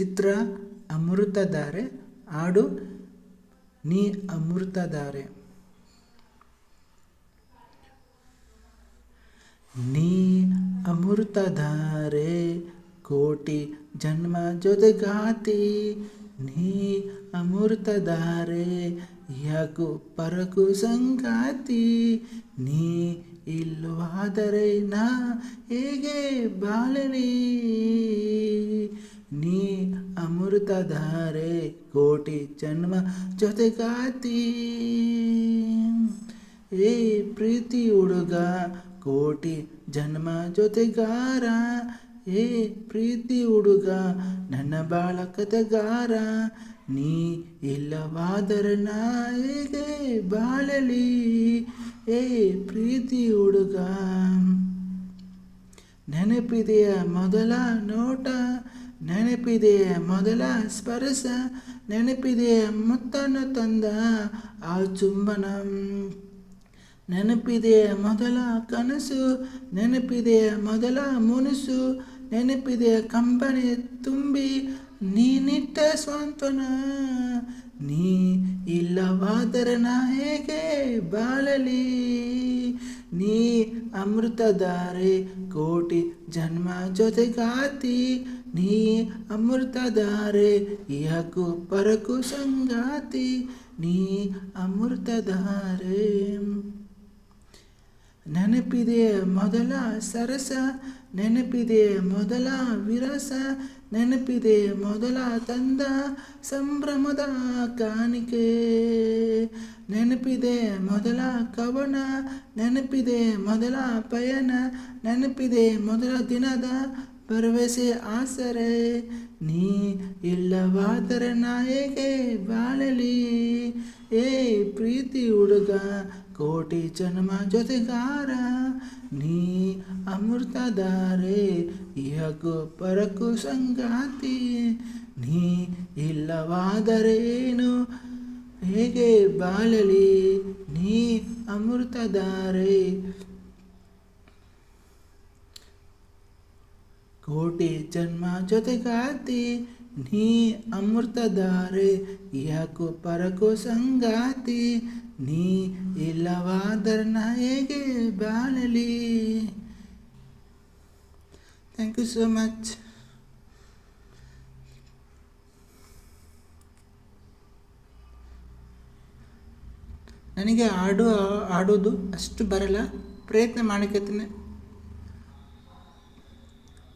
ಚಿತ್ರ ಅಮೃತಧಾರೆ, ಹಾಡು ನೀ ಅಮೃತಧಾರೆ. ನೀ ಅಮೃತಧಾರೆ, ಕೋಟಿ ಜನ್ಮ ಜೊತೆಗಾತಿ. ನೀ ಅಮೃತಧಾರೆ, ಯಾಕು ಪರಕು ಸಂಗಾತಿ. ನೀ ಇಲ್ಲವಾದರೆ ನಾ ಹೇಗೆ ಬಾಳಲಿ? ನೀ ಅಮೃತಧಾರೆ ಕೋಟಿ ಜನ್ಮ ಜೊತೆಗಾತಿ. ಏ ಪ್ರೀತಿ ಹುಡುಗ, ಕೋಟಿ ಜನ್ಮ ಜೊತೆಗಾರ. ಏ ಪ್ರೀತಿ ಹುಡುಗ, ನನ್ನ ಬಾಳ ಕತೆಗಾರ ನೀ ಇಲ್ಲವಾದರೆ ನಾಯಿಗೆ ಬಾಳಲಿ. ಏ ಪ್ರೀತಿ ಹುಡುಗ, ನೆನಪಿದೆಯ ಮೊದಲ ನೋಟ? ನೆನಪಿದೆಯ ಮೊದಲ ಸ್ಪರ್ಶ, ನೆನಪಿದೆ ಮುತ್ತನ್ನು ತಂದ ಆ ಚುಂಬನ. ನೆನಪಿದೆ ಮೊದಲ ಕನಸು, ನೆನಪಿದೆ ಮೊದಲ ಮುನಸು, ನೆನಪಿದೆ ಕಂಬನಿ ತುಂಬಿ ನೀನಿಟ್ಟ ಸ್ವಂತನ ನೀ ಇಲ್ಲವಾದರೆ ನಾ ಹೇಗೆ ಬಾಳಲಿ? ನೀ ಅಮೃತಧಾರೆ ಕೋಟಿ ಜನ್ಮ ಜೊತೆಗಾತಿ ನೀ ಅಮೃತಧಾರೆ ಯಾಕು ಪರಕು ಸಂಗಾತಿ ನೀ ಅಮೃತಧಾರೆ ನೆನಪಿದೆಯ ಮೊದಲ ಸರಸ, ನೆನಪಿದೆ ಮೊದಲ ವಿರಸ, ನೆನಪಿದೆ ಮೊದಲ ತಂದ ಸಂಭ್ರಮದ ಕಾಣಿಕೆ. ನೆನಪಿದೆ ಮೊದಲ ಕವನ, ನೆನಪಿದೆ ಮೊದಲ ಪಯಣ, ನೆನಪಿದೆ ಮೊದಲ ದಿನದ ಭರವಸೆ, ಆಸರೆ, ನೀ ಇಲ್ಲವಾದರೆ ನಾ ಹೇಗೆ ಬಾಳಲಿ? ಏ ಪ್ರೀತಿ ಹುಡುಗ, ಕೋಟಿ ಜನ್ಮ ಜೊತೆಗಾರ, ನೀ ಅಮೃತಧಾರೆ ಇಹಕ್ಕೂ ಪರಕು ಸಂಗಾತಿ, ನೀ ಇಲ್ಲವಾದರೆ ಏನು? ಹೇಗೆ ಬಾಳಲಿ? ನೀ ಅಮೃತಧಾರೆ ಕೋಟಿ ಜನ್ಮ ಜೊತೆಗಾತಿ, ನೀ ಅಮೃತಧಾರೆ, ಯಾಕು ಪರಕು ಸಂಗಾತಿ, ನೀ ಇಲ್ಲವಾದರ ಹೇಗೆ ಬಾಳಲಿ? ಥ್ಯಾಂಕ್ ಯು ಸೋ ಮಚ್ ನನಗೆ ಹಾಡು ಹಾಡೋದು ಅಷ್ಟು ಬರಲ್ಲ. ಪ್ರಯತ್ನ ಮಾಡಕತ್ತೀನಿ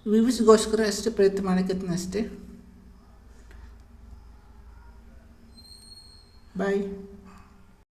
ವ್ಯೂಸ್ಗೋಸ್ಕರ ಅಷ್ಟೇ ಪ್ರಯತ್ನ ಮಾಡಕತ್ತೀನಿ ಅಷ್ಟೇ. ಬಾಯ್